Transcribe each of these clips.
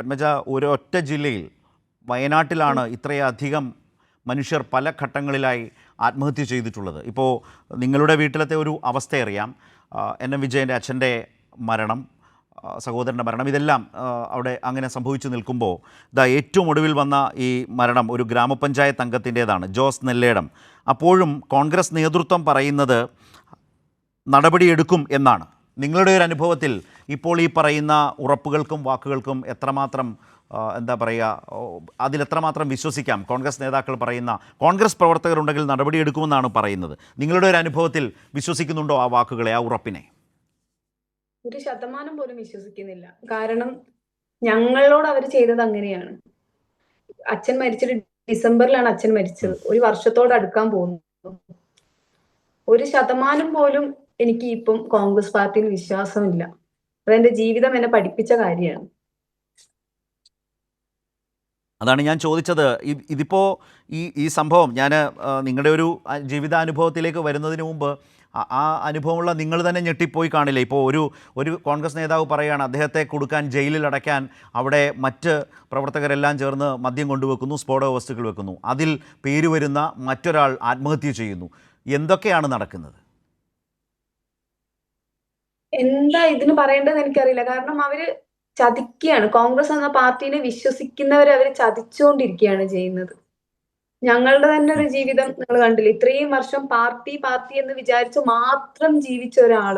പത്മജ ഒരൊറ്റ ജില്ലയിൽ വയനാട്ടിലാണ് ഇത്രയധികം മനുഷ്യർ പല ഘട്ടങ്ങളിലായി ആത്മഹത്യ ചെയ്തിട്ടുള്ളത്. ഇപ്പോൾ നിങ്ങളുടെ വീട്ടിലത്തെ ഒരു അവസ്ഥ അറിയാം എൻ. എം. വിജയന്റെ അച്ഛന്റെ മരണം സഹോദരന്റെ മരണം ഇതെല്ലാം അവിടെ അങ്ങനെ സംഭവിച്ചു നിൽക്കുമ്പോൾ ഇതാ ഏറ്റവും ഒടുവിൽ വന്ന ഈ മരണം ഒരു ഗ്രാമപഞ്ചായത്ത് അംഗത്തിന്റേതാണ് ജോസ് നെല്ലേടം. അപ്പോഴും കോൺഗ്രസ് നേതൃത്വം പറയുന്നത് നടപടിയെടുക്കും എന്നാണ്. നിങ്ങളുടെ ഒരു അനുഭവത്തിൽ ഇപ്പോൾ ഈ പറയുന്ന ഉറപ്പുകൾക്കും വാക്കുകൾക്കും എത്രമാത്രം എന്താ പറയുക അതിലെത്രമാത്രം വിശ്വസിക്കാം? കോൺഗ്രസ് നേതാക്കൾ പറയുന്ന കോൺഗ്രസ് പ്രവർത്തകരുണ്ടെങ്കിൽ നടപടിയെടുക്കുമെന്നാണ് പറയുന്നത്. നിങ്ങളുടെ ഒരു അനുഭവത്തിൽ വിശ്വസിക്കുന്നുണ്ടോ ആ വാക്കുകളെ ആ ഉറപ്പിനെ? ഒരു ശതമാനം പോലും വിശ്വസിക്കുന്നില്ല. കാരണം ഞങ്ങളോട് അവർ ചെയ്തത് അങ്ങനെയാണ്. അച്ഛൻ മരിച്ചിട്ട് ഡിസംബറിലാണ് അച്ഛൻ മരിച്ചത്. ഒരു വർഷത്തോട് അടുക്കാൻ പോകുന്നു. ഒരു ശതമാനം പോലും എനിക്ക് ഇപ്പം കോൺഗ്രസ് പാർട്ടിയിൽ വിശ്വാസമില്ല. അതെന്റെ ജീവിതം എന്നെ പഠിപ്പിച്ച കാര്യമാണ്. അതാണ് ഞാൻ ചോദിച്ചത്. ഇതിപ്പോൾ ഈ ഈ സംഭവം ഞാൻ നിങ്ങളുടെ ഒരു ജീവിതാനുഭവത്തിലേക്ക് വരുന്നതിന് മുമ്പ് ആ അനുഭവമുള്ള നിങ്ങൾ തന്നെ ഞെട്ടിപ്പോയി കാണില്ലേ? ഇപ്പോൾ ഒരു ഒരു കോൺഗ്രസ് നേതാവ് പറയുകയാണ് അദ്ദേഹത്തെ കൊടുക്കാൻ ജയിലിൽ അടയ്ക്കാൻ അവിടെ മറ്റ് പ്രവർത്തകരെല്ലാം ചേർന്ന് മദ്യം കൊണ്ടുവെക്കുന്നു സ്ഫോടക വസ്തുക്കൾ വെക്കുന്നു. അതിൽ പേര് വരുന്ന മറ്റൊരാൾ ആത്മഹത്യ ചെയ്യുന്നു. എന്തൊക്കെയാണ് നടക്കുന്നത്? എന്താ ഇതിന് പറയേണ്ടതെന്ന് എനിക്കറിയില്ല. കാരണം അവർ ചതിക്കുകയാണ്. കോൺഗ്രസ് എന്ന പാർട്ടിനെ വിശ്വസിക്കുന്നവരെ അവർ ചതിച്ചുകൊണ്ടിരിക്കുകയാണ് ചെയ്യുന്നത്. ഞങ്ങളുടെ തന്നെ ഒരു ജീവിതം നിങ്ങൾ കണ്ടില്ലേ? ഇത്രയും വർഷം പാർട്ടി പാർട്ടി എന്ന് വിചാരിച്ച് മാത്രം ജീവിച്ച ഒരാൾ.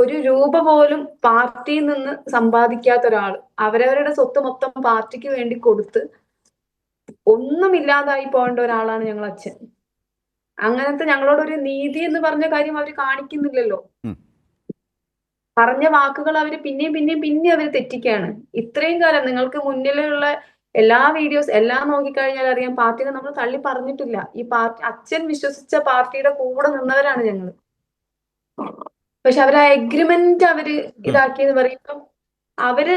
ഒരു രൂപ പോലും പാർട്ടിയിൽ നിന്ന് സമ്പാദിക്കാത്ത ഒരാൾ അവരവരുടെ സ്വത്ത് മൊത്തം പാർട്ടിക്ക് വേണ്ടി കൊടുത്ത് ഒന്നുമില്ലാതായി പോകേണ്ട ഒരാളാണ് ഞങ്ങൾ അച്ഛൻ. അങ്ങനത്തെ ഞങ്ങളോട് ഒരു നീതി എന്ന് പറഞ്ഞ കാര്യം അവർ കാണിക്കുന്നില്ലല്ലോ. പറഞ്ഞ വാക്കുകൾ അവർ പിന്നെയും പിന്നെയും പിന്നെയും അവർ തെറ്റിക്കുകയാണ് ഇത്രയും കാലം നിങ്ങൾക്ക് മുന്നിലുള്ള എല്ലാ വീഡിയോസ് എല്ലാം നോക്കിക്കഴിഞ്ഞാൽ അറിയാം പാർട്ടിനെ നമ്മൾ തള്ളി പറഞ്ഞിട്ടില്ല. ഈ പാർട്ടി അച്ഛൻ വിശ്വസിച്ച പാർട്ടിയുടെ കൂടെ നിന്നവരാണ് ഞങ്ങൾ പക്ഷെ അവർ ആ എഗ്രിമെന്റ് അവർ ഇതാക്കിയെന്ന് പറയുമ്പോൾ അവർ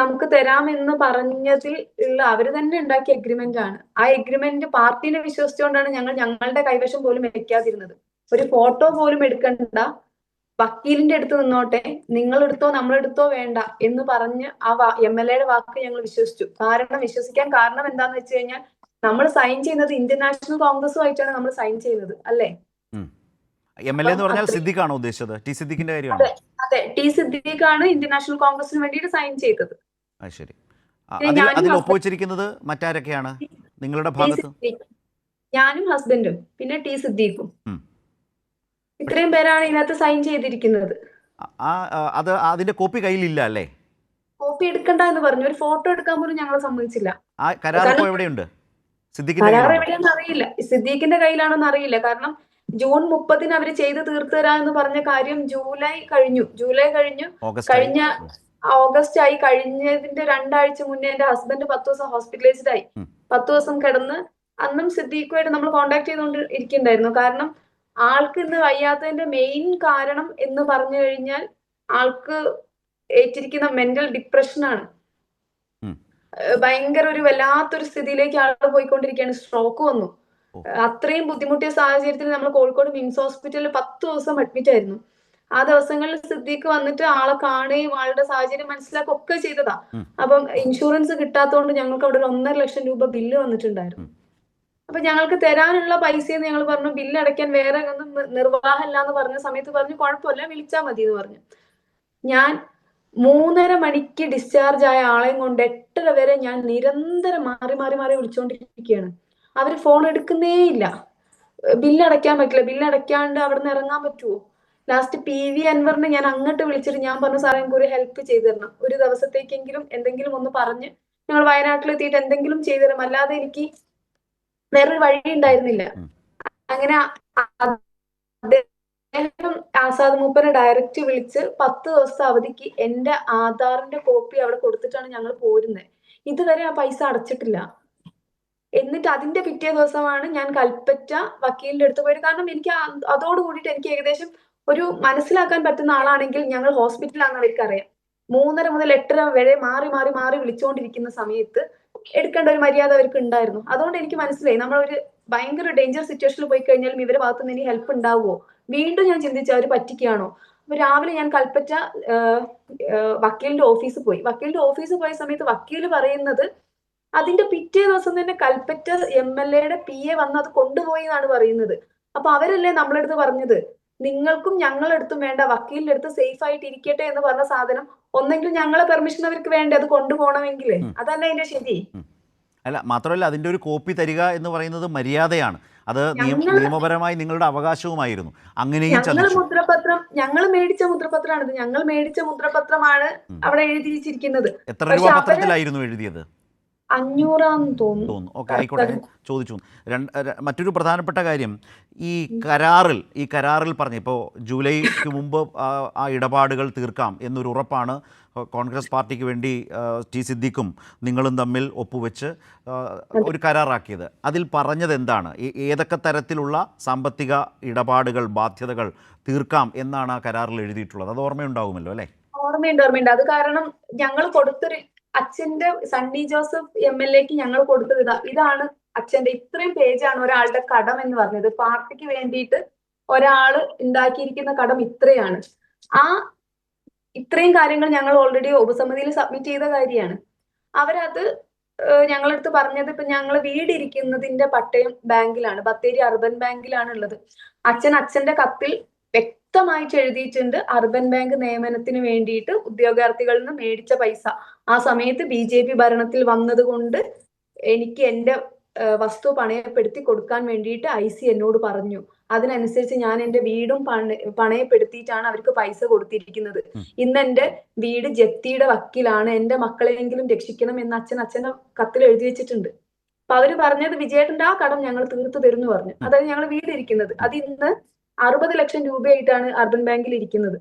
നമുക്ക് തരാമെന്ന് പറഞ്ഞതിൽ ഉള്ള അവർ തന്നെ ഉണ്ടാക്കിയ എഗ്രിമെന്റ് ആണ്. ആ എഗ്രിമെന്റ് പാർട്ടിനെ വിശ്വസിച്ചുകൊണ്ടാണ് ഞങ്ങൾ ഞങ്ങളുടെ കൈവശം പോലും വെക്കാതിരുന്നത്. ഒരു ഫോട്ടോ പോലും എടുക്കണ്ട. വക്കീലിന്റെ അടുത്ത് നിന്നോട്ടെ നിങ്ങളെടുത്തോ നമ്മളെടുത്തോ വേണ്ട എന്ന് പറഞ്ഞ് ആ എം എൽ എയുടെ വാക്ക് ഞങ്ങൾ വിശ്വസിച്ചു. കാരണം വിശ്വസിക്കാൻ കാരണം എന്താന്ന് വെച്ച് കഴിഞ്ഞാൽ നമ്മൾ സൈൻ ചെയ്യുന്നത് ഇന്ത്യൻ നാഷണൽ കോൺഗ്രസുമായിട്ടാണ് നമ്മൾ സൈൻ ചെയ്യുന്നത് അല്ലേ? എം എൽ എ എന്ന് പറഞ്ഞാൽ സിദ്ദിഖാണോ ഉദ്ദേശിച്ചത്? ടി സിദ്ദിഖിന്റെ കാര്യമാണ്? അതെ ടി സിദ്ദീഖാണ് ഇന്ത്യൻ നാഷണൽ കോൺഗ്രസിന് വേണ്ടിയിട്ട് സൈൻ ചെയ്തത്. ശരി. അതിൽ ഒപ്പുവെച്ചിരിക്കുന്നത് മറ്റാരൊക്കെയാണ്? നിങ്ങളുടെ ഭാഗത്ത്? ഞാനും ഹസ്ബൻഡും പിന്നെ ടി സിദ്ദീഖും. ഇത്രയും പേരാണ് ഇതിനകത്ത് സൈൻ ചെയ്തിരിക്കുന്നത്. അത് അതിന്റെ കോപ്പി കയ്യിലില്ല അല്ലേ? കോപ്പി എടുക്കണ്ട എന്ന് പറഞ്ഞു. ഒരു ഫോട്ടോ എടുക്കാൻ പോലും ഞങ്ങൾ സമ്മതിച്ചില്ല. കരാർ എവിടെയുണ്ട്? എവിടെയാണെന്ന് അറിയില്ല. സിദ്ദീഖിന്റെ കയ്യിലാണെന്ന് അറിയില്ല. കാരണം ജൂൺ മുപ്പതിന് അവർ ചെയ്ത് തീർത്തു തരാ എന്ന് പറഞ്ഞ കാര്യം ജൂലൈ കഴിഞ്ഞു. ജൂലൈ കഴിഞ്ഞു. കഴിഞ്ഞ ഓഗസ്റ്റ് ആയി. കഴിഞ്ഞതിന്റെ രണ്ടാഴ്ച മുന്നേ എന്റെ ഹസ്ബൻഡ് പത്ത് ദിവസം ഹോസ്പിറ്റലൈസ്ഡ് ആയി. പത്ത് ദിവസം കിടന്ന് അന്നും സിദ്ദീഖുമായിട്ട് നമ്മൾ കോണ്ടാക്ട് ചെയ്തുകൊണ്ട് ഇരിക്കുന്നുണ്ടായിരുന്നു കാരണം ആൾക്ക് ഇന്ന് വയ്യാത്തതിന്റെ മെയിൻ കാരണം എന്ന് പറഞ്ഞു കഴിഞ്ഞാൽ ആൾക്ക് ഏറ്റിരിക്കുന്ന മെന്റൽ ഡിപ്രഷനാണ് ഭയങ്കര ഒരു വല്ലാത്തൊരു സ്ഥിതിയിലേക്ക് ആൾ പോയിക്കൊണ്ടിരിക്കുകയാണ്. സ്ട്രോക്ക് വന്നു. അത്രയും ബുദ്ധിമുട്ടിയ സാഹചര്യത്തിൽ നമ്മൾ കോഴിക്കോട് മിംസ് ഹോസ്പിറ്റലിൽ പത്ത് ദിവസം അഡ്മിറ്റ് ആയിരുന്നു. ആ ദിവസങ്ങളിൽ സിദ്ദീഖ് വന്നിട്ട് ആളെ കാണുകയും ആളുടെ സാഹചര്യം മനസ്സിലാക്കുക ഒക്കെ ചെയ്തതാ. അപ്പം ഇൻഷുറൻസ് കിട്ടാത്തതുകൊണ്ട് ഞങ്ങൾക്ക് അവിടെ ഒരു ഒന്നര ലക്ഷം രൂപ ബില്ല് വന്നിട്ടുണ്ടായിരുന്നു. അപ്പൊ ഞങ്ങൾക്ക് തരാനുള്ള പൈസയെന്ന് ഞങ്ങൾ പറഞ്ഞു ബില്ല് അടയ്ക്കാൻ വേറെ ഒന്നും നിർവാഹമില്ല എന്ന് പറഞ്ഞ സമയത്ത് പറഞ്ഞു കുഴപ്പമില്ല വിളിച്ചാൽ മതി എന്ന് പറഞ്ഞു. ഞാൻ മൂന്നര മണിക്ക് ഡിസ്ചാർജ് ആയ ആളെയും കൊണ്ട് എട്ടര വരെ ഞാൻ നിരന്തരം മാറി മാറി മാറി വിളിച്ചുകൊണ്ടിരിക്കുകയാണ് അവർ ഫോൺ എടുക്കുന്നേ ഇല്ല. ബില്ല് അടയ്ക്കാൻ പറ്റില്ല. ബില്ല് അടയ്ക്കാണ്ട് അവിടെ നിന്ന് ഇറങ്ങാൻ പറ്റുമോ ലാസ്റ്റ് പി വി അൻവറിനെ ഞാൻ അങ്ങോട്ട് വിളിച്ചിട്ട് ഞാൻ പറഞ്ഞു സാറേ എനിക്ക് ഒരു ഹെൽപ്പ് ചെയ്തു തരണം. ഒരു ദിവസത്തേക്കെങ്കിലും എന്തെങ്കിലും ഒന്ന് പറഞ്ഞ് ഞങ്ങൾ വയനാട്ടിലെത്തിയിട്ട് എന്തെങ്കിലും ചെയ്തു തരണം. അല്ലാതെ എനിക്ക് വേറൊരു വഴി ഉണ്ടായിരുന്നില്ല. അങ്ങനെ അദ്ദേഹം ആസാദ് മൂപ്പനെ ഡയറക്റ്റ് വിളിച്ച് പത്ത് ദിവസത്തെ അവധിക്ക് എന്റെ ആധാറിന്റെ കോപ്പി അവിടെ കൊടുത്തിട്ടാണ് ഞങ്ങൾ പോരുന്നത് ഇതുവരെ ആ പൈസ അടച്ചിട്ടില്ല. എന്നിട്ട് അതിന്റെ പിറ്റേ ദിവസമാണ് ഞാൻ കൽപ്പറ്റ വക്കീലിന്റെ അടുത്ത് പോയത്. കാരണം എനിക്ക് അതോട് കൂടിയിട്ട് എനിക്ക് ഏകദേശം ഒരു മനസ്സിലാക്കാൻ പറ്റുന്ന ആളാണെങ്കിൽ ഞങ്ങൾ ഹോസ്പിറ്റലാണെന്ന് അവർക്കറിയാം മൂന്നര മുതൽ എട്ടര വരെ മാറി മാറി മാറി വിളിച്ചുകൊണ്ടിരിക്കുന്ന സമയത്ത് എടുക്കേണ്ട ഒരു മര്യാദ അവർക്ക് ഉണ്ടായിരുന്നു. അതുകൊണ്ട് എനിക്ക് മനസ്സിലായി. നമ്മൾ ഒരു ഭയങ്കര ഡേഞ്ചർ സിറ്റുവേഷനിൽ പോയി കഴിഞ്ഞാൽ ഇവരെ ഭാഗത്ത് നിന്ന് ഇനി ഹെൽപ്പ് ഉണ്ടാവുമോ വീണ്ടും ഞാൻ ചിന്തിച്ചു അവർ പറ്റിക്കുകയാണോ? അപ്പൊ രാവിലെ ഞാൻ കൽപ്പറ്റ വക്കീലിന്റെ ഓഫീസിൽ പോയി. വക്കീലിന്റെ ഓഫീസിൽ പോയ സമയത്ത് വക്കീൽ പറയുന്നത് അതിന്റെ പിറ്റേ ദിവസം തന്നെ കൽപ്പറ്റ എം എൽ എയുടെ പി എ വന്ന് അത് കൊണ്ടുപോയി എന്നാണ് പറയുന്നത്. അപ്പൊ അവരല്ലേ നമ്മളടുത്ത് പറഞ്ഞത്? നിങ്ങൾക്കും ഞങ്ങളടുത്തും വേണ്ട വക്കീലിന്റെ അടുത്ത് സേഫ് ആയിട്ട് ഇരിക്കട്ടെ എന്ന് പറഞ്ഞ സാധനം ഒന്നെങ്കിൽ ഞങ്ങളെ പെർമിഷൻ അവർക്ക് വേണ്ടേ? അത് കൊണ്ടുപോകണമെങ്കിൽ. അതല്ല അതിന്റെ ശരി. അല്ല മാത്രമല്ല അതിന്റെ ഒരു കോപ്പി തരിക എന്ന് പറയുന്നത് മര്യാദയാണ്. അത് നിയമപരമായി നിങ്ങളുടെ അവകാശവുമായിരുന്നു. അങ്ങനെയും ഞങ്ങൾ മുദ്രപത്രം ഞങ്ങൾ മേടിച്ച മുദ്രപത്രമാണ് ഞങ്ങൾ മേടിച്ച മുദ്രപത്രമാണ്. അവിടെ എഴുതിയിരിക്കുന്നത് എത്ര രൂപ പത്രത്തിലായിരുന്നു എഴുതിയത്? അഞ്ഞൂറാന്ന് തോന്നുന്നു. തോന്നുന്നു. ഓക്കെ ആയിക്കോട്ടെ. ചോദിച്ചു. രണ്ട് മറ്റൊരു പ്രധാനപ്പെട്ട കാര്യം ഈ കരാറിൽ ഈ കരാറിൽ പറഞ്ഞു ഇപ്പോൾ ജൂലൈക്ക് മുമ്പ് ആ, ആ ഇടപാടുകൾ തീർക്കാം എന്നൊരു ഉറപ്പാണ് കോൺഗ്രസ് പാർട്ടിക്ക് വേണ്ടി ടി സിദ്ദിഖും നിങ്ങളും തമ്മിൽ ഒപ്പുവെച്ച് ഒരു കരാറാക്കിയത്. അതിൽ പറഞ്ഞത് എന്താണ്? ഏതൊക്കെ തരത്തിലുള്ള സാമ്പത്തിക ഇടപാടുകൾ ബാധ്യതകൾ തീർക്കാം എന്നാണ് ആ കരാറിൽ എഴുതിയിട്ടുള്ളത്? അത് ഓർമ്മയുണ്ടാവുമല്ലോ അല്ലേ? ഓർമ്മയുണ്ട് ഓർമ്മയുണ്ട്. അത് കാരണം ഞങ്ങൾ കൊടുത്തൊരു അച്ഛന്റെ സണ്ണി ജോസഫ് എം എൽ എക്ക് ഞങ്ങൾ കൊടുത്തത് ഇതാ ഇതാണ് അച്ഛന്റെ ഇത്രയും പേജാണ് ഒരാളുടെ കടം എന്ന് പറഞ്ഞത്. പാർട്ടിക്ക് വേണ്ടിയിട്ട് ഒരാൾ ഉണ്ടാക്കിയിരിക്കുന്ന കടം ഇത്രയാണ്. ആ ഇത്രയും കാര്യങ്ങൾ ഞങ്ങൾ ഓൾറെഡി ഉപസമിതിയിൽ സബ്മിറ്റ് ചെയ്ത കാര്യമാണ്. അവരത് ഞങ്ങളടുത്ത് പറഞ്ഞത് ഇപ്പൊ ഞങ്ങൾ വീടിരിക്കുന്നതിന്റെ പട്ടയം ബാങ്കിലാണ് ബത്തേരി അർബൻ ബാങ്കിലാണ് ഉള്ളത് അച്ഛൻ അച്ഛന്റെ കത്തിൽ വ്യക്തമായിട്ട് എഴുതിയിട്ടുണ്ട്. അർബൻ ബാങ്ക് നിയമനത്തിന് വേണ്ടിയിട്ട് ഉദ്യോഗാർത്ഥികളിൽ നിന്ന് മേടിച്ച പൈസ. ആ സമയത്ത് ബി ജെ പി ഭരണത്തിൽ വന്നതുകൊണ്ട് എനിക്ക് എന്റെ വസ്തു പണയപ്പെടുത്തി കൊടുക്കാൻ വേണ്ടിയിട്ട് ഐ സി എന്നോട് പറഞ്ഞു. അതിനനുസരിച്ച് ഞാൻ എന്റെ വീടും പണ പണയപ്പെടുത്തിയിട്ടാണ് അവർക്ക് പൈസ കൊടുത്തിരിക്കുന്നത്. ഇന്ന് എന്റെ വീട് ജപ്തിയുടെ വക്കിലാണ്. എന്റെ മക്കളെയെങ്കിലും രക്ഷിക്കണം എന്ന് അച്ഛൻ അച്ഛന്റെ കത്തിൽ എഴുതി വെച്ചിട്ടുണ്ട്. അപ്പൊ അവർ പറഞ്ഞത് വിജയേട്ടന്റെ ആ കടം ഞങ്ങൾ തീർത്തു തരുന്നു പറഞ്ഞു. അതായത് ഞങ്ങൾ വീട് ഇരിക്കുന്നത് അത് ഇന്ന് അറുപത് ലക്ഷം രൂപയായിട്ടാണ് അർബൻ ബാങ്കിൽ ഇരിക്കുന്നത്.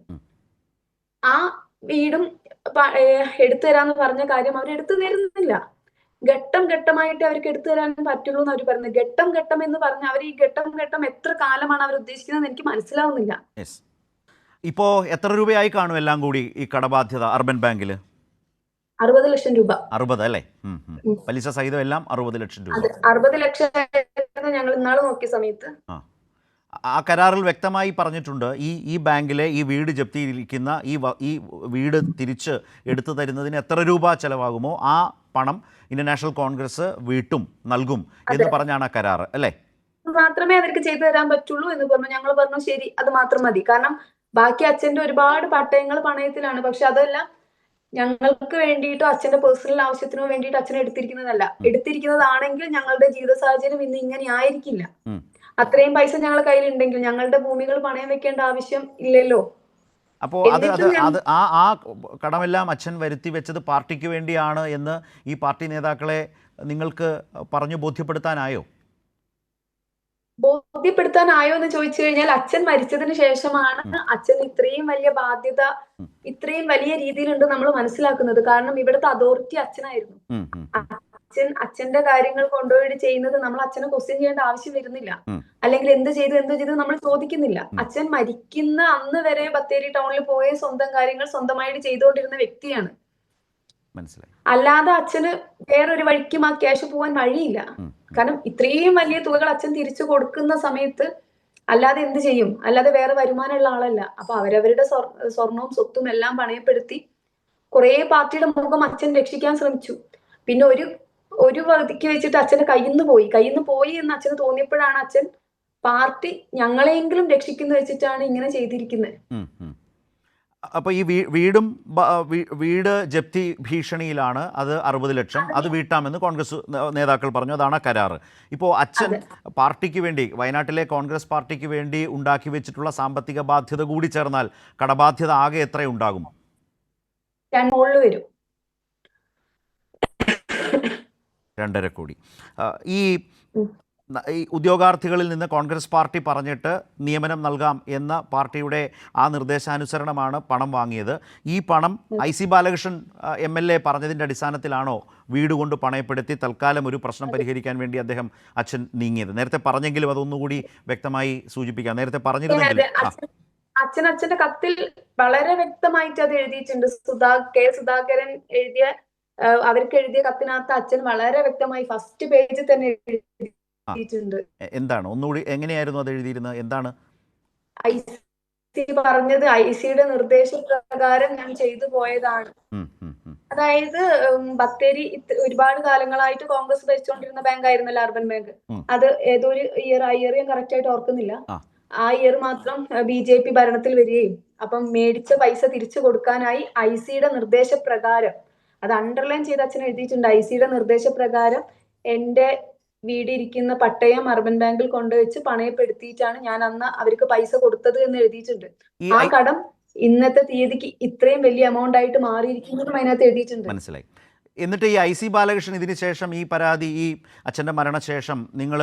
ആ വീടും എടുത്തുതരാന്ന് എടുത്തു തരാന്ന് പറഞ്ഞ കാര്യം അവർ എടുത്തു തരുന്നില്ല. ഘട്ടം ഘട്ടമായിട്ട് അവർക്ക് എടുത്തു തരാൻ പറ്റുള്ളൂ എന്ന് അവർ പറയുന്നത്. ഘട്ടം ഘട്ടം എന്ന് പറഞ്ഞ അവർ ഈ ഘട്ടം ഘട്ടം എത്ര കാലമാണ് അവർ ഉദ്ദേശിക്കുന്നത് എനിക്ക് മനസ്സിലാവുന്നില്ല. ഇപ്പോ എത്ര രൂപയായി കാണും എല്ലാം കൂടി ഈ കടബാധ്യത അർബൻ ബാങ്കിൽ അറുപത് ലക്ഷം രൂപ. അറുപത് അല്ലേ. പലിശ സഹിതം എല്ലാം അറുപത് ലക്ഷം രൂപ. അറുപത് ലക്ഷം ഞങ്ങൾ ഇന്നാൾ നോക്കിയ സമയത്ത് ആ കരാറിൽ വ്യക്തമായി പറഞ്ഞിട്ടുണ്ട് ഈ ഈ ബാങ്കിലെ ഈ വീട് ജപ്തിയിരിക്കുന്ന ഈ ഈ വീട് തിരിച്ച് എടുത്തു തരുന്നതിന് എത്ര രൂപ ചിലവാകുമോ ആ പണം ഇന്ത്യൻ നാഷണൽ കോൺഗ്രസ് വീട്ടും നൽകും എന്ന് പറഞ്ഞാണ് ആ കരാർ അല്ലേ? മാത്രമേ അവർക്ക് ചെയ്തു തരാൻ പറ്റുള്ളൂ എന്ന് പറഞ്ഞു. ഞങ്ങൾ പറഞ്ഞു ശരി അത് മാത്രം മതി. കാരണം ബാക്കി അച്ഛന്റെ ഒരുപാട് പട്ടയങ്ങൾ പണയത്തിലാണ്. പക്ഷെ അതെല്ലാം ഞങ്ങൾക്ക് വേണ്ടിയിട്ടോ അച്ഛന്റെ പേഴ്സണൽ ആവശ്യത്തിനോ വേണ്ടിയിട്ട് അച്ഛൻ എടുത്തിരിക്കുന്നതല്ല. എടുത്തിരിക്കുന്നതാണെങ്കിൽ ഞങ്ങളുടെ ജീവിത സാഹചര്യം ഇന്ന് ഇങ്ങനെ ആയിരിക്കില്ല. അത്രയും പൈസ ഞങ്ങളുടെ കയ്യിലുണ്ടെങ്കിൽ ഞങ്ങളുടെ ഭൂമികൾ പണയം വെക്കേണ്ട ആവശ്യം ഇല്ലല്ലോ. അപ്പോൾ അത് അത് അത് ആ ആ കടമെല്ലാം അച്ഛൻ വരുത്തി വെച്ചത് പാർട്ടിക്ക് വേണ്ടിയാണ് എന്ന് ഈ പാർട്ടി നേതാക്കളെ നിങ്ങൾക്ക് പറഞ്ഞു ബോധ്യപ്പെടുത്താനായോ? ബോധ്യപ്പെടുത്താനായോ എന്ന് ചോദിച്ചു കഴിഞ്ഞാൽ അച്ഛൻ മരിച്ചതിന് ശേഷമാണ് അച്ഛൻ ഇത്രയും വലിയ ബാധ്യത ഇത്രയും വലിയ രീതിയിലുണ്ട് നമ്മൾ മനസ്സിലാക്കുന്നത്. കാരണം ഇവിടുത്തെ അതോറിറ്റി അച്ഛനായിരുന്നു. അച്ഛൻ അച്ഛന്റെ കാര്യങ്ങൾ കൊണ്ടുപോയി ചെയ്യുന്നത് നമ്മൾ അച്ഛനെ ക്വസ്റ്റ്യൻ ചെയ്യേണ്ട ആവശ്യം വരുന്നില്ല. അല്ലെങ്കിൽ എന്ത് ചെയ്തു എന്ത് ചെയ്തു നമ്മൾ ചോദിക്കുന്നില്ല. അച്ഛൻ മരിക്കുന്ന അന്ന് വരെ ബത്തേരി ടൗണിൽ പോയ സ്വന്തം കാര്യങ്ങൾ സ്വന്തമായിട്ട് ചെയ്തുകൊണ്ടിരുന്ന വ്യക്തിയാണ്. അല്ലാതെ അച്ഛന് വേറൊരു വഴിക്കും ആ ക്യാഷ് പോകാൻ വഴിയില്ല. കാരണം ഇത്രയും വലിയ തുകകൾ അച്ഛൻ തിരിച്ചു കൊടുക്കുന്ന സമയത്ത് അല്ലാതെ എന്ത് ചെയ്യും? അല്ലാതെ വേറെ വരുമാനമുള്ള ആളല്ല. അപ്പൊ അവരവരുടെ സ്വർ- സ്വർണവും സ്വത്തും എല്ലാം പണയപ്പെടുത്തി കുറെ പാർട്ടിയുടെ മുഖം അച്ഛൻ രക്ഷിക്കാൻ ശ്രമിച്ചു. പിന്നെ ഒരു ഒരു പകുതിക്ക് വെച്ചിട്ട് അച്ഛന്റെ കയ്യിൽ നിന്ന് പോയി. കയ്യിൽ നിന്ന് പോയി എന്ന് അച്ഛന് തോന്നിയപ്പോഴാണ് അച്ഛൻ പാർട്ടി ഞങ്ങളെങ്കിലും രക്ഷിക്കുന്നു വെച്ചിട്ടാണ് ഇങ്ങനെ ചെയ്തിരിക്കുന്നത്. അപ്പോൾ ഈ വീടും വീട് ജപ്തി ഭീഷണിയിലാണ്. അത് അറുപത് ലക്ഷം. അത് വീട്ടാമെന്ന് കോൺഗ്രസ് നേതാക്കൾ പറഞ്ഞു. അതാണ് കരാറ്. ഇപ്പോൾ അച്ഛൻ പാർട്ടിക്ക് വേണ്ടി വയനാട്ടിലെ കോൺഗ്രസ് പാർട്ടിക്ക് വേണ്ടി ഉണ്ടാക്കി വെച്ചിട്ടുള്ള സാമ്പത്തിക ബാധ്യത കൂടി ചേർന്നാൽ കടബാധ്യത ആകെ എത്ര ഉണ്ടാകും? രണ്ട് വരും. രണ്ടര കോടി. ഈ ഈ ഉദ്യോഗാർത്ഥികളിൽ നിന്ന് കോൺഗ്രസ് പാർട്ടി പറഞ്ഞിട്ട് നിയമനം നൽകാം എന്ന പാർട്ടിയുടെ ആ നിർദ്ദേശാനുസരണമാണ് പണം വാങ്ങിയത്. ഈ പണം I C Balakrishnan M L A പറഞ്ഞതിന്റെ അടിസ്ഥാനത്തിലാണോ വീട് കൊണ്ട് പണയപ്പെടുത്തി തൽക്കാലം ഒരു പ്രശ്നം പരിഹരിക്കാൻ വേണ്ടി അദ്ദേഹം അച്ഛൻ നീങ്ങിയത്? നേരത്തെ പറഞ്ഞെങ്കിലും അതൊന്നുകൂടി വ്യക്തമായി സൂചിപ്പിക്കാം. നേരത്തെ പറഞ്ഞിരുന്നെങ്കിൽ അച്ഛൻ അച്ഛന്റെ കത്തിൽ വളരെ വ്യക്തമായിട്ട് അത് എഴുതിയിട്ടുണ്ട്. സുധാ കെ സുധാകരൻ എഴുതിയ അവർക്ക് എഴുതിയ കത്തിനകത്ത് അച്ഛൻ വളരെ വ്യക്തമായി ഫസ്റ്റ് പേജിൽ തന്നെ എഴുതിയിട്ടുണ്ട്. എന്താണ്? ഒന്നുകൂടി എങ്ങനെയായിരുന്നു അത് എഴുതിയിരുന്നത്? എന്താണ്? ഐ സി പറഞ്ഞത് ഐ സിയുടെ നിർദ്ദേശപ്രകാരം ഞാൻ ചെയ്തു പോയതാണ്. അതായത് ബത്തേരി ഒരുപാട് കാലങ്ങളായിട്ട് കോൺഗ്രസ് ഭരിച്ചുകൊണ്ടിരുന്ന ബാങ്ക് ആയിരുന്നല്ലോ അർബൻ ബാങ്ക്. അത് ഏതോ ഒരു ഇയർ ആ ഇയർ ഞാൻ കറക്റ്റ് ആയിട്ട് ഓർക്കുന്നില്ല. ആ. ആ ഇയർ മാത്രം ബി ജെ പി ഭരണത്തിൽ വരികയും അപ്പം മേടിച്ച പൈസ തിരിച്ചു കൊടുക്കാനായി ഐ സിയുടെ നിർദ്ദേശപ്രകാരം അത് അണ്ടർലൈൻ ചെയ്ത് അച്ഛൻ എഴുതിയിട്ടുണ്ട്. ഐ സിയുടെ നിർദ്ദേശപ്രകാരം എന്റെ വീടിരിക്കുന്ന പട്ടയം അർബൻ ബാങ്കിൽ കൊണ്ടുവച്ച് പണയപ്പെടുത്തിയിട്ടാണ് ഞാൻ അന്ന് അവർക്ക് പൈസ കൊടുത്തത് എന്ന് എഴുതിയിട്ടുണ്ട്. ആ കടം ഇന്നത്തെ തീയതിക്ക് ഇത്രയും വലിയ എമൗണ്ട് ആയിട്ട് മാറിയിരിക്കുന്നതും അതിനകത്ത് എഴുതിയിട്ടുണ്ട്. മനസ്സിലായി. എന്നിട്ട് ഈ ഐ സി ബാലകൃഷ്ണൻ ഇതിന് ശേഷം ഈ പരാതി ഈ അച്ഛന്റെ മരണശേഷം നിങ്ങൾ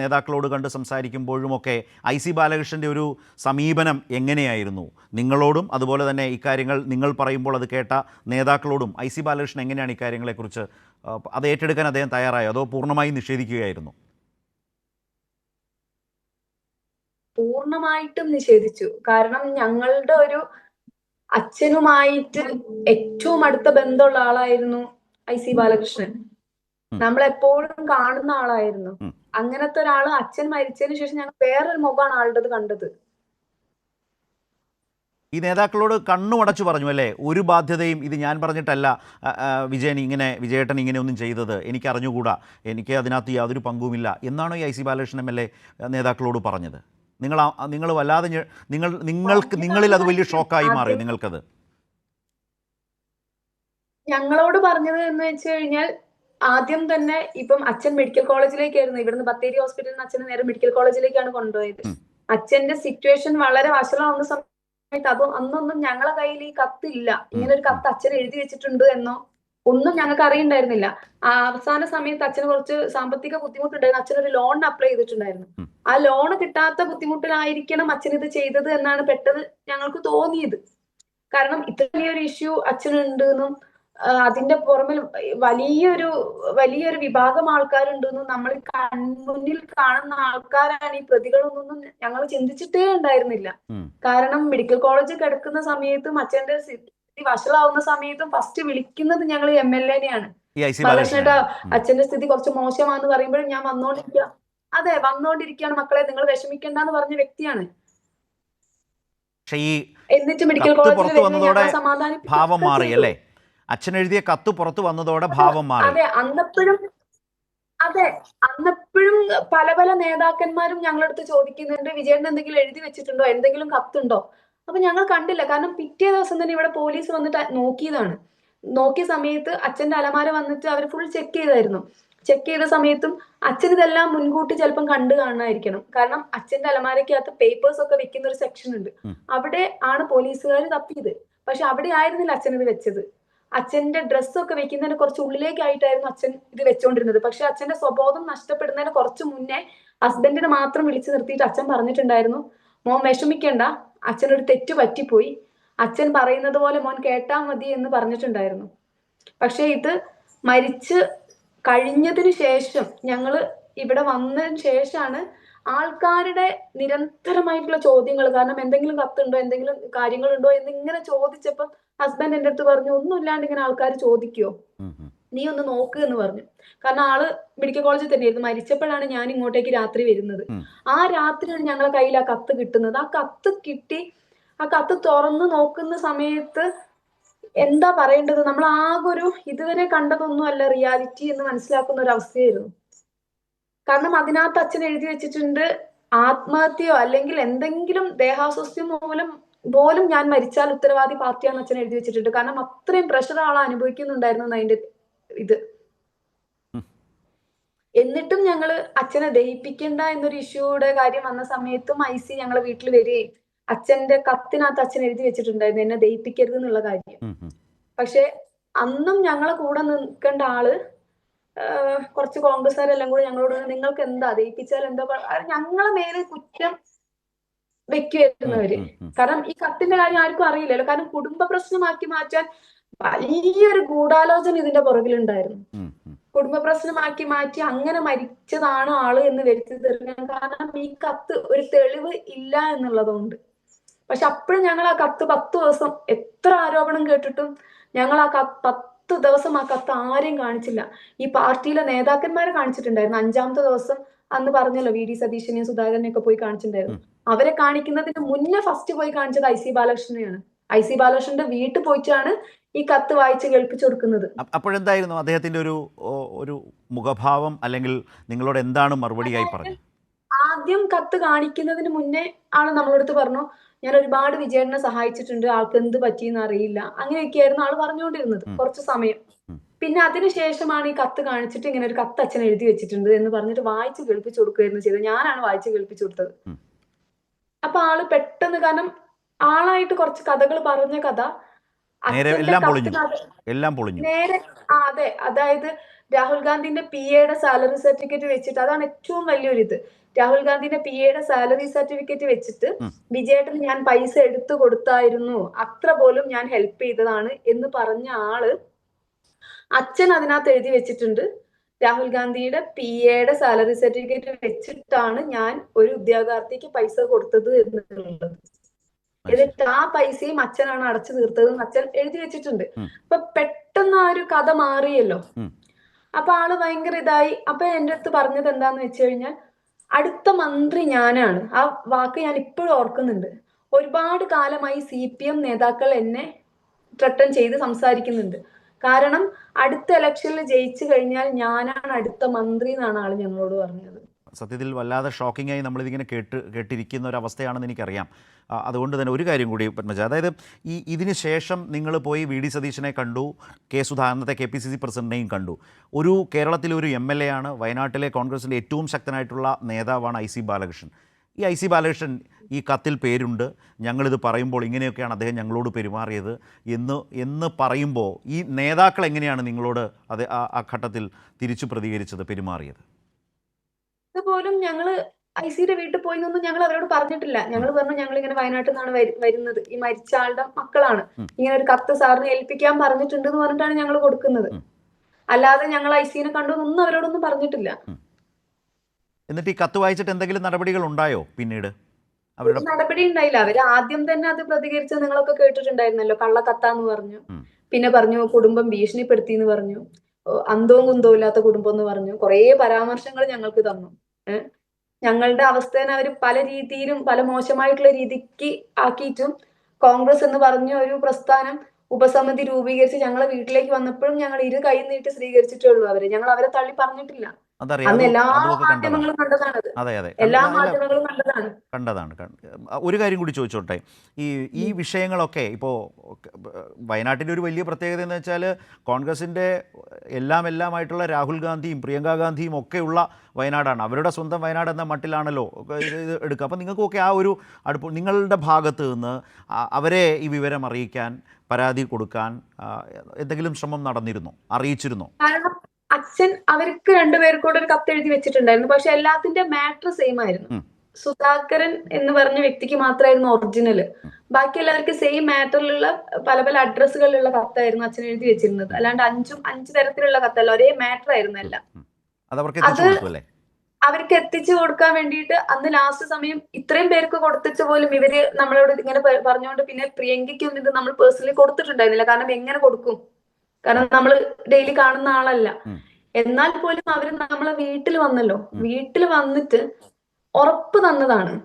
നേതാക്കളോട് കണ്ട് സംസാരിക്കുമ്പോഴുമൊക്കെ ഐ സി ബാലകൃഷ്ണന്റെ ഒരു സമീപനം എങ്ങനെയായിരുന്നു? നിങ്ങളോടും അതുപോലെ തന്നെ ഇക്കാര്യങ്ങൾ നിങ്ങൾ പറയുമ്പോൾ അത് കേട്ട നേതാക്കളോടും ഐ സി ബാലകൃഷ്ണൻ എങ്ങനെയാണ് ഇക്കാര്യങ്ങളെക്കുറിച്ച് അത് ഏറ്റെടുക്കാൻ അദ്ദേഹം തയ്യാറായോ? അതോ പൂർണമായും നിഷേധിക്കുകയായിരുന്നു? പൂർണമായിട്ടും നിഷേധിച്ചു. കാരണം ഞങ്ങളുടെ ഒരു അച്ഛനുമായിട്ട് ഏറ്റവും അടുത്ത ബന്ധമുള്ള ആളായിരുന്നു ഐ സി ബാലകൃഷ്ണൻ. നമ്മളെപ്പോഴും നമ്മൾ എപ്പോഴും കാണുന്ന ആളായിരുന്നു. അങ്ങനത്തെ ഒരാൾ അച്ഛൻ മരിച്ചതിന് ശേഷം ഞങ്ങൾ വേറൊരു മുഖമാണ് ആളുടേത് കണ്ടത്. ഈ നേതാക്കളോട് കണ്ണുമടച്ചു പറഞ്ഞു അല്ലേ? ഒരു ബാധ്യതയും ഇത് ഞാൻ പറഞ്ഞിട്ടല്ല. വിജയൻ ഇങ്ങനെ വിജയേട്ടൻ ഇങ്ങനെ ഒന്നും ചെയ്തത് എനിക്ക് അറിഞ്ഞുകൂടാ എനിക്ക് അതിനകത്ത് യാതൊരു പങ്കുമില്ല എന്നാണോ ഈ I C Balakrishnan M L A നേതാക്കളോട് പറഞ്ഞത്. നിങ്ങൾ നിങ്ങൾ വല്ലാതെ നിങ്ങൾ നിങ്ങൾക്ക് നിങ്ങളിൽ അത് വലിയ ഷോക്കായി മാറി നിങ്ങൾക്കത്. ഞങ്ങളോട് പറഞ്ഞത് എന്ന് വെച്ച് കഴിഞ്ഞാൽ ആദ്യം തന്നെ ഇപ്പം അച്ഛൻ മെഡിക്കൽ കോളേജിലേക്കായിരുന്നു ഇവിടുന്ന് ബത്തേരി ഹോസ്പിറ്റലിൽ നിന്ന് അച്ഛനെ നേരെ മെഡിക്കൽ കോളേജിലേക്കാണ് കൊണ്ടുപോയത്. അച്ഛന്റെ സിറ്റുവേഷൻ വളരെ വഷളാവുന്ന സമയത്ത് അതും അന്നൊന്നും ഞങ്ങളെ കയ്യിൽ ഈ കത്തില്ല ഇങ്ങനെ ഒരു കത്ത് അച്ഛൻ എഴുതി വെച്ചിട്ടുണ്ട് എന്നോ ഒന്നും ഞങ്ങൾക്ക് അറിയണ്ടായിരുന്നില്ല. ആ അവസാന സമയത്ത് അച്ഛന് കുറച്ച് സാമ്പത്തിക ബുദ്ധിമുട്ടുണ്ടായിരുന്നു. അച്ഛൻ ഒരു ലോൺ അപ്ലൈ ചെയ്തിട്ടുണ്ടായിരുന്നു ആ ലോൺ കിട്ടാത്ത ബുദ്ധിമുട്ടിലായിരിക്കണം അച്ഛൻ ഇത് ചെയ്തത് എന്നാണ് പെട്ടെന്ന് ഞങ്ങൾക്ക് തോന്നിയത്. കാരണം ഇത്ര വലിയൊരു ഇഷ്യൂ അച്ഛനുണ്ട് എന്നും അതിന്റെ പുറമിൽ വലിയൊരു വലിയൊരു വിഭാഗം ആൾക്കാരുണ്ടെന്നും നമ്മൾ കൺമുന്നിൽ കാണുന്ന ആൾക്കാരാണ് ഈ പ്രതികളൊന്നും ഞങ്ങൾ ചിന്തിച്ചിട്ടേ ഉണ്ടായിരുന്നില്ല. കാരണം മെഡിക്കൽ കോളേജ് കിടക്കുന്ന സമയത്തും അച്ഛന്റെ വഷളാവുന്ന സമയത്തും ഫസ്റ്റ് വിളിക്കുന്നത് ഞങ്ങൾ എം എൽ എനെയാണ് ബാലകൃഷ്ണേട്ടാ അച്ഛന്റെ സ്ഥിതി കുറച്ച് മോശമാണെന്ന് പറയുമ്പോഴും ഞാൻ വന്നോണ്ടിരിക്കുക അതെ വന്നോണ്ടിരിക്കുകയാണ് മക്കളെ നിങ്ങൾ വിഷമിക്കേണ്ട എന്ന് പറഞ്ഞ വ്യക്തിയാണ്. എന്നിട്ട് മെഡിക്കൽ കോളേജിൽ ഭാവം മാറി അല്ലേ? അച്ഛൻ എഴുതിയ കത്ത് പുറത്ത് വന്നതോടെ ഭാവം മാറി. അതെ അന്നപ്പോഴും അതെ അന്നപ്പോഴും പല പല നേതാക്കന്മാരും ഞങ്ങളടുത്ത് ചോദിക്കുന്നുണ്ട് വിജയൻ എന്തെങ്കിലും എഴുതി വെച്ചിട്ടുണ്ടോ? എന്തെങ്കിലും കത്തുണ്ടോ? അപ്പൊ ഞങ്ങൾ കണ്ടില്ല. കാരണം പിറ്റേ ദിവസം തന്നെ ഇവിടെ പോലീസ് വന്നിട്ട് നോക്കിയതാണ്. നോക്കിയ സമയത്ത് അച്ഛന്റെ അലമാര വന്നിട്ട് അവർ ഫുൾ ചെക്ക് ചെയ്തായിരുന്നു. ചെക്ക് ചെയ്ത സമയത്തും അച്ഛൻ ഇതെല്ലാം മുൻകൂട്ടി ചിലപ്പം കണ്ടു കാണാനായിരിക്കണം കാരണം അച്ഛന്റെ അലമാരക്കകത്ത് പേപ്പേഴ്സ് ഒക്കെ വെക്കുന്ന ഒരു സെക്ഷൻ ഉണ്ട്. അവിടെ ആണ് പോലീസുകാർ തപ്പിയത്. പക്ഷെ അവിടെ ആയിരുന്നില്ല അച്ഛൻ ഇത് വെച്ചത്. അച്ഛന്റെ ഡ്രസ്സൊക്കെ വെക്കുന്നതിന് കുറച്ച് ഉള്ളിലേക്കായിട്ടായിരുന്നു അച്ഛൻ ഇത് വെച്ചോണ്ടിരുന്നത്. പക്ഷെ അച്ഛന്റെ സ്വബോധം നഷ്ടപ്പെടുന്നതിന് കുറച്ച് മുന്നേ ഹസ്ബൻഡിനെ മാത്രം വിളിച്ചു നിർത്തിയിട്ട് അച്ഛൻ പറഞ്ഞിട്ടുണ്ടായിരുന്നു മോൻ വിഷമിക്കണ്ട. അച്ഛനൊരു തെറ്റ് പറ്റിപ്പോയി. അച്ഛൻ പറയുന്നത് പോലെ മോൻ കേട്ടാ മതി എന്ന് പറഞ്ഞിട്ടുണ്ടായിരുന്നു. പക്ഷെ ഇത് മരിച്ച് കഴിഞ്ഞതിന് ശേഷം ഞങ്ങൾ ഇവിടെ വന്നതിന് ശേഷമാണ് ആൾക്കാരുടെ നിരന്തരമായിട്ടുള്ള ചോദ്യങ്ങൾ കാരണം എന്തെങ്കിലും കത്തുണ്ടോ എന്തെങ്കിലും കാര്യങ്ങളുണ്ടോ എന്നിങ്ങനെ ചോദിച്ചപ്പോൾ ചോദിച്ചപ്പം ഹസ്ബൻഡ് എന്റെ അടുത്ത് പറഞ്ഞു ഒന്നുമില്ലാണ്ട് ഇങ്ങനെ ആൾക്കാർ ചോദിക്കുവോ. നീ ഒന്ന് നോക്ക് എന്ന് പറഞ്ഞു. കാരണം ആൾ മെഡിക്കൽ കോളേജിൽ തന്നെയായിരുന്നു. മരിച്ചപ്പോഴാണ് ഞാൻ ഇങ്ങോട്ടേക്ക് രാത്രി വരുന്നത്. ആ രാത്രിയാണ് ഞങ്ങളെ കയ്യിൽ ആ കത്ത് കിട്ടുന്നത്. ആ കത്ത് കിട്ടി. ആ കത്ത് തുറന്ന് നോക്കുന്ന സമയത്ത് എന്താ പറയേണ്ടത്? നമ്മൾ ആകെ ഒരു ഇതുവരെ കണ്ടതൊന്നും അല്ല റിയാലിറ്റി എന്ന് മനസ്സിലാക്കുന്ന ഒരു അവസ്ഥയായിരുന്നു. കാരണം അതിനകത്ത് അച്ഛൻ എഴുതി വെച്ചിട്ടുണ്ട് ആത്മഹത്യയോ അല്ലെങ്കിൽ എന്തെങ്കിലും ദേഹാസ്വസ്ഥ്യം മൂലം പോലും ഞാൻ മരിച്ചാൽ ഉത്തരവാദി പാർട്ടിയാണെന്ന് അച്ഛൻ എഴുതി വെച്ചിട്ടുണ്ട്. കാരണം അത്രയും പ്രഷർ ആൾ അനുഭവിക്കുന്നുണ്ടായിരുന്നു അതിന്റെ ഇത്. എന്നിട്ടും ഞങ്ങൾ അച്ഛനെ ദഹിപ്പിക്കണ്ട എന്നൊരു ഇഷ്യൂടെ കാര്യം വന്ന സമയത്തും ഐ സി ഞങ്ങളെ വീട്ടിൽ വരികയും അച്ഛന്റെ കത്തിനകത്ത് അച്ഛൻ എഴുതി വെച്ചിട്ടുണ്ടായിരുന്നു എന്നെ ദഹിപ്പിക്കരുത് എന്നുള്ള കാര്യം. പക്ഷെ അന്നും ഞങ്ങളെ കൂടെ നിൽക്കേണ്ട ആൾ കുറച്ച് കോൺഗ്രസ്സുകാരെല്ലാം കൂടെ ഞങ്ങളോട് നിങ്ങൾക്ക് എന്താ? ദയിപ്പിച്ചാൽ എന്താ? ഞങ്ങളെ മേലെ കുറ്റം വെക്കുമായിരുന്നവര്. കാരണം ഈ കത്തിന്റെ കാര്യം ആർക്കും അറിയില്ലല്ലോ. കാരണം കുടുംബ പ്രശ്നമാക്കി മാറ്റാൻ വലിയൊരു ഗൂഢാലോചന ഇതിന്റെ പുറകിലുണ്ടായിരുന്നു. കുടുംബ പ്രശ്നമാക്കി മാറ്റി അങ്ങനെ മരിച്ചതാണ് ആൾ എന്ന് വരുത്തി തീർക്കാൻ കാരണം ഈ കത്ത് ഒരു തെളിവ് ഇല്ല എന്നുള്ളതുകൊണ്ട്. പക്ഷെ അപ്പോഴും ഞങ്ങൾ ആ കത്ത് പത്ത് ദിവസം എത്ര ആരോപണം കേട്ടിട്ടും ഞങ്ങൾ ആ പത്ത് ദിവസം ആ കത്ത് ആരെയും കാണിച്ചില്ല. ഈ പാർട്ടിയിലെ നേതാക്കന്മാരെ കാണിച്ചിട്ടുണ്ടായിരുന്നു. അഞ്ചാമത്തെ ദിവസം അന്ന് പറഞ്ഞല്ലോ വി ഡി സതീശനെയും സുധാകരനെയും ഒക്കെ പോയി കാണിച്ചിട്ടുണ്ടായിരുന്നു. അവരെ കാണിക്കുന്നതിന് മുന്നേ ഫസ്റ്റ് പോയി കാണിച്ചത് ഐ സി ബാലകൃഷ്ണനെയാണ്. ഐ സി ബാലകൃഷ്ണന്റെ വീട്ടിൽ പോയിട്ടാണ് ഈ കത്ത് വായിച്ച് കേൾപ്പിച്ചു കൊടുക്കുന്നത് അപ്പോഴെന്തായിരുന്നു അദ്ദേഹത്തിന്റെ ഒരു ഒരു മുഖഭാവം അല്ലെങ്കിൽ നിങ്ങളോട് എന്താണ് മറുപടിയായി പറഞ്ഞത്? ആദ്യം കത്ത് കാണിക്കുന്നതിന് മുന്നേ ആൾ നമ്മളടുത്ത് പറഞ്ഞു ഞാൻ ഒരുപാട് വിജയേട്ടനെ സഹായിച്ചിട്ടുണ്ട് ആൾക്ക് എന്ത് പറ്റിയെന്ന് അറിയില്ല. അങ്ങനെയൊക്കെയായിരുന്നു ആൾ പറഞ്ഞുകൊണ്ടിരുന്നത്. കുറച്ച് സമയം. പിന്നെ അതിനുശേഷമാണ് ഈ കത്ത് കാണിച്ചിട്ട് ഇങ്ങനെ ഒരു കത്ത് അച്ഛൻ എഴുതി വെച്ചിട്ടുണ്ട് എന്ന് പറഞ്ഞിട്ട് വായിച്ച് കേൾപ്പിച്ചു കൊടുക്കുകയായിരുന്നു ചെയ്തത്. ഞാനാണ് വായിച്ചു കേൾപ്പിച്ചു കൊടുത്തത്. അപ്പൊ ആൾ പെട്ടെന്ന് കാരണം ആളായിട്ട് കുറച്ച് കഥകൾ പറഞ്ഞ കഥ നേരെ എല്ലാം പൊളിഞ്ഞു. എല്ലാം പൊളിഞ്ഞു. നേരെ ആ അതെ. അതായത് രാഹുൽ ഗാന്ധിന്റെ പി എയുടെ സാലറി സർട്ടിഫിക്കറ്റ് വെച്ചിട്ട് അതാണ് ഏറ്റവും വലിയൊരു ഇത് രാഹുൽ ഗാന്ധിന്റെ പി എയുടെ സാലറി സർട്ടിഫിക്കറ്റ് വെച്ചിട്ട് വിജയേട്ടൻ വിജയേട്ടന് ഞാൻ പൈസ എടുത്തു കൊടുത്തായിരുന്നു. അത്ര പോലും ഞാൻ ഹെൽപ്പ് ചെയ്തതാണ് എന്ന് പറഞ്ഞ ആൾ അച്ഛൻ അതിനകത്ത് എഴുതി വെച്ചിട്ടുണ്ട്. രാഹുൽ ഗാന്ധിയുടെ പി എയുടെ സാലറി സർട്ടിഫിക്കറ്റ് വെച്ചിട്ടാണ് ഞാൻ ഒരു ഉദ്യോഗാർത്ഥിക്ക് പൈസ കൊടുത്തത് എന്നുള്ളത്. എന്നിട്ട് ആ പൈസയും അച്ഛനാണ് അടച്ചു തീർത്തതെന്ന് അച്ഛൻ എഴുതി വെച്ചിട്ടുണ്ട്. അപ്പൊ പെട്ടെന്ന് ആ ഒരു കഥ മാറിയല്ലോ. അപ്പൊ ആൾ ഭയങ്കര ഇതായി. അപ്പൊ എന്റെ അടുത്ത് പറഞ്ഞത് എന്താന്ന് വെച്ച് കഴിഞ്ഞാൽ അടുത്ത മന്ത്രി ഞാനാണ്. ആ വാക്ക് ഞാൻ ഇപ്പോഴും ഓർക്കുന്നുണ്ട്. ഒരുപാട് കാലമായി സി പി എം നേതാക്കൾ എന്നെ ത്രട്ടൻ ചെയ്ത് സംസാരിക്കുന്നുണ്ട്. കാരണം അടുത്ത ഇലക്ഷനിൽ ജയിച്ചു കഴിഞ്ഞാൽ ഞാനാണ് അടുത്ത മന്ത്രി എന്നാണ് ആൾ ഞങ്ങളോട് പറഞ്ഞത്. സത്യത്തിൽ വല്ലാതെ ഷോക്കിംഗ് ആയി നമ്മളിതിങ്ങനെ കേട്ട് കേട്ടിരിക്കുന്ന ഒരു അവസ്ഥയാണെന്ന് എനിക്കറിയാം അതുകൊണ്ട് തന്നെ ഒരു കാര്യം കൂടി പത്മജ അതായത് ഈ ഇതിന് ശേഷം നിങ്ങൾ പോയി വി ഡി സതീശനെ കണ്ടു കെ സുധാകരനത്തെ കെ പി സി സി പ്രസിഡന്റിനെയും കണ്ടു. ഒരു കേരളത്തിലെ ഒരു എം എൽ എ ആണ് വയനാട്ടിലെ കോൺഗ്രസിന്റെ ഏറ്റവും ശക്തനായിട്ടുള്ള നേതാവാണ് ഐ സി ബാലകൃഷ്ണൻ. ഈ ഐ സി ബാലകൃഷ്ണൻ ഈ കത്തിൽ പേരുണ്ട് ഞങ്ങളിത് പറയുമ്പോൾ ഇങ്ങനെയൊക്കെയാണ് അദ്ദേഹം ഞങ്ങളോട് പെരുമാറിയത് എന്ന് എന്ന് പറയുമ്പോൾ ഈ നേതാക്കൾ എങ്ങനെയാണ് നിങ്ങളോട് അത് ആ ഘട്ടത്തിൽ തിരിച്ചു പ്രതികരിച്ചത് പെരുമാറിയത്? ഇതുപോലും ഞങ്ങൾ ഐ സിയുടെ വീട്ടിൽ പോയി നിന്നും ഞങ്ങൾ അവരോട് പറഞ്ഞിട്ടില്ല. ഞങ്ങൾ പറഞ്ഞു ഞങ്ങൾ ഇങ്ങനെ വയനാട്ടിൽ നിന്നാണ് വരുന്നത്. ഈ മരിച്ച ആളുടെ മക്കളാണ്. ഇങ്ങനെ ഒരു കത്ത് സാറിന് ഏൽപ്പിക്കാൻ പറഞ്ഞിട്ടുണ്ട് എന്ന് പറഞ്ഞിട്ടാണ് ഞങ്ങൾ കൊടുക്കുന്നത്. അല്ലാതെ ഞങ്ങൾ ഐ സിനെ കണ്ടു ഒന്നും അവരോടൊന്നും പറഞ്ഞിട്ടില്ല. എന്നിട്ട് ഈ കത്ത് വായിച്ചിട്ട് എന്തെങ്കിലും നടപടികൾ ഉണ്ടായോ പിന്നീട്? അവരുടെ നടപടി ഉണ്ടായില്ല. അവർ ആദ്യം തന്നെ അത് പ്രതികരിച്ച് നിങ്ങളൊക്കെ കേട്ടിട്ടുണ്ടായിരുന്നല്ലോ. കള്ള കള്ളക്കത്താന്ന് പറഞ്ഞു. പിന്നെ പറഞ്ഞു കുടുംബം ഭീഷണിപ്പെടുത്തി എന്ന് പറഞ്ഞു. അന്തവും കുന്തവും ഇല്ലാത്ത കുടുംബം എന്ന് പറഞ്ഞു. കുറേ പരാമർശങ്ങൾ ഞങ്ങൾക്ക് തന്നു. ഞങ്ങളുടെ അവസ്ഥേനെ അവർ പല രീതിയിലും പല മോശമായിട്ടുള്ള രീതിക്ക് ആക്കിയിട്ടും കോൺഗ്രസ് എന്ന് പറഞ്ഞ ഒരു പ്രസ്ഥാനം ഉപസമിതി രൂപീകരിച്ച് ഞങ്ങളെ വീട്ടിലേക്ക് വന്നപ്പോഴും ഞങ്ങൾ ഇരു കൈ നീട്ടി സ്വീകരിച്ചിട്ടേ ഉള്ളൂ അവരെ. ഞങ്ങൾ അവരെ തള്ളി പറഞ്ഞിട്ടില്ല. അതറിയാം. അത് അതെ കണ്ടതാണ്. ഒരു കാര്യം കൂടി ചോദിച്ചോട്ടെ. ഈ ഈ വിഷയങ്ങളൊക്കെ ഇപ്പോൾ വയനാട്ടിന്റെ ഒരു വലിയ പ്രത്യേകത എന്ന് വെച്ചാൽ കോൺഗ്രസിന്റെ എല്ലാം എല്ലാമായിട്ടുള്ള രാഹുൽ ഗാന്ധിയും പ്രിയങ്ക ഗാന്ധിയും ഒക്കെയുള്ള വയനാടാണ്. അവരുടെ സ്വന്തം വയനാട് എന്ന മട്ടിലാണല്ലോ ഇത് എടുക്കുക. അപ്പോൾ നിങ്ങൾക്കൊക്കെ ആ ഒരു അടുപ്പ് നിങ്ങളുടെ ഭാഗത്ത് നിന്ന് അവരെ ഈ വിവരം അറിയിക്കാൻ പരാതി കൊടുക്കാൻ എന്തെങ്കിലും ശ്രമം നടന്നിരുന്നോ? അറിയിച്ചിരുന്നോ? അച്ഛൻ അവർക്ക് രണ്ടുപേർക്കൂടെ ഒരു കത്ത് എഴുതി വെച്ചിട്ടുണ്ടായിരുന്നു. പക്ഷെ എല്ലാത്തിന്റെ മാറ്റർ സെയിം ആയിരുന്നു. സുധാകരൻ എന്ന് പറഞ്ഞ വ്യക്തിക്ക് മാത്രമായിരുന്നു ഒറിജിനൽ ബാക്കി എല്ലാവർക്കും സെയിം മാറ്ററിലുള്ള പല പല അഡ്രസ്സുകളിലുള്ള കത്തായിരുന്നു അച്ഛൻ എഴുതി വെച്ചിരുന്നത്. അല്ലാണ്ട് അഞ്ചും അഞ്ചു തരത്തിലുള്ള കത്തല്ല. ഒരേ മാറ്റർ ആയിരുന്നു എല്ലാം. അത് അവർക്ക് എത്തിച്ചു അത് അവർക്ക് എത്തിച്ചു കൊടുക്കാൻ വേണ്ടിയിട്ട് അന്ന് ലാസ്റ്റ് സമയം ഇത്രയും പേർക്ക് കൊടുത്തിട്ട് പോലും ഇവർ നമ്മളോട് ഇങ്ങനെ പറഞ്ഞുകൊണ്ട് പിന്നെ പ്രിയങ്കയ്ക്കൊന്നും ഇത് നമ്മൾ പേഴ്സണലി കൊടുത്തിട്ടുണ്ടായിരുന്നില്ല. കാരണം എങ്ങനെ കൊടുക്കും? കാരണം നമ്മൾ ഡെയിലി കാണുന്ന ആളല്ല. എന്നാൽ പോലും അവർ നമ്മളെ വീട്ടിൽ വന്നല്ലോ. വീട്ടിൽ വന്നിട്ട് ഉറപ്പ് തന്നതാണ്.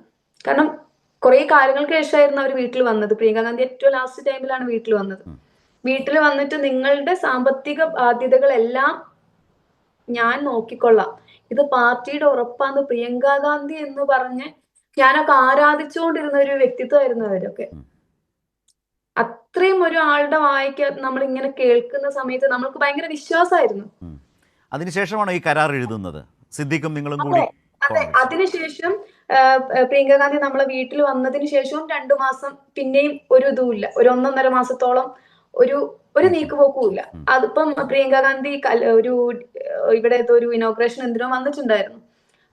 കാരണം കുറെ കാര്യങ്ങൾക്ക് ശേഷമായിരുന്നു അവർ വീട്ടിൽ വന്നത്. പ്രിയങ്ക ഗാന്ധി ഏറ്റവും ലാസ്റ്റ് ടൈമിലാണ് വീട്ടിൽ വന്നത്. വീട്ടിൽ വന്നിട്ട് നിങ്ങളുടെ സാമ്പത്തിക ബാധ്യതകളെല്ലാം ഞാൻ നോക്കിക്കൊള്ളാം. ഇത് പാർട്ടിയുടെ ഉറപ്പാന്ന് പ്രിയങ്ക ഗാന്ധി എന്ന് പറഞ്ഞ് ഞാനൊക്കെ ആരാധിച്ചുകൊണ്ടിരുന്ന ഒരു വ്യക്തിത്വമായിരുന്നു അവരൊക്കെ. ഉം. അത്രയും ഒരു ആളുടെ വായിക്ക നമ്മൾ ഇങ്ങനെ കേൾക്കുന്ന സമയത്ത് നമ്മൾക്ക് ഭയങ്കര വിശ്വാസമായിരുന്നു അതിനുശേഷമാണോ ഈ കരാർ എഴുതുന്നത് സിദ്ദിഖും നിങ്ങളും കൂടി അതെ. അതിനുശേഷം പ്രിയങ്ക ഗാന്ധി നമ്മളെ വീട്ടിൽ വന്നതിന് ശേഷവും രണ്ടു മാസം പിന്നെയും ഒരു ഇതുമില്ല ഒരു ഒന്നൊന്നര മാസത്തോളം ഒരു ഒരു നീക്കുപോക്കും ഇല്ല ഉം. അതിപ്പം പ്രിയങ്ക ഗാന്ധി ഒരു ഇവിടെ ഏതോ ഒരു ഇനോഗ്രേഷൻ എന്തിനോ വന്നിട്ടുണ്ടായിരുന്നു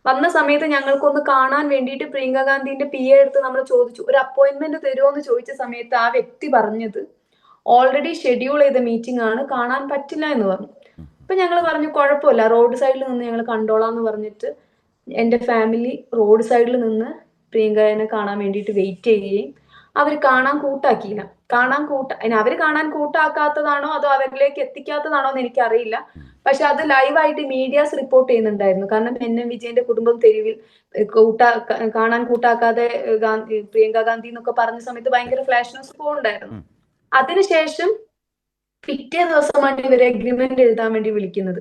വന്ന സമയത്ത് ഞങ്ങൾക്കൊന്ന് കാണാൻ വേണ്ടിയിട്ട് പ്രിയങ്ക ഗാന്ധിന്റെ പി എ എടുത്ത് നമ്മൾ ചോദിച്ചു. ഒരു അപ്പോയിന്റ്മെന്റ് തരുമോ എന്ന് ചോദിച്ച സമയത്ത് ആ വ്യക്തി പറഞ്ഞത് ഓൾറെഡി ഷെഡ്യൂൾ ചെയ്ത മീറ്റിംഗ് ആണ് കാണാൻ പറ്റില്ല എന്ന് പറഞ്ഞു. അപ്പൊ ഞങ്ങൾ പറഞ്ഞു കുഴപ്പമില്ല റോഡ് സൈഡിൽ നിന്ന് ഞങ്ങൾ കണ്ടോളാം എന്ന് പറഞ്ഞിട്ട് എന്റെ ഫാമിലി റോഡ് സൈഡിൽ നിന്ന് പ്രിയങ്കനെ കാണാൻ വേണ്ടിയിട്ട് വെയിറ്റ് ചെയ്യുകയും അവർ കാണാൻ കൂട്ടാക്കിയില്ല. കാണാൻ കൂട്ട അവർ കാണാൻ കൂട്ടാക്കാത്തതാണോ അതോ അവരിലേക്ക് എത്തിക്കാത്തതാണോ എന്ന് എനിക്കറിയില്ല. പക്ഷെ അത് ലൈവായിട്ട് മീഡിയാസ് റിപ്പോർട്ട് ചെയ്യുന്നുണ്ടായിരുന്നു. കാരണം എൻ എം വിജയന്റെ കുടുംബം തെരുവിൽ കൂട്ടാ കാണാൻ കൂട്ടാക്കാതെ ഗാന്ധി പ്രിയങ്ക ഗാന്ധി എന്നൊക്കെ പറഞ്ഞ സമയത്ത് ഭയങ്കര ഫ്ലാഷ് ന്യൂസ് പോകുന്നുണ്ടായിരുന്നു അതിനുശേഷം പിറ്റേ ദിവസമാണ് ഇവരെ അഗ്രിമെന്റ് എഴുതാൻ വേണ്ടി വിളിക്കുന്നത്.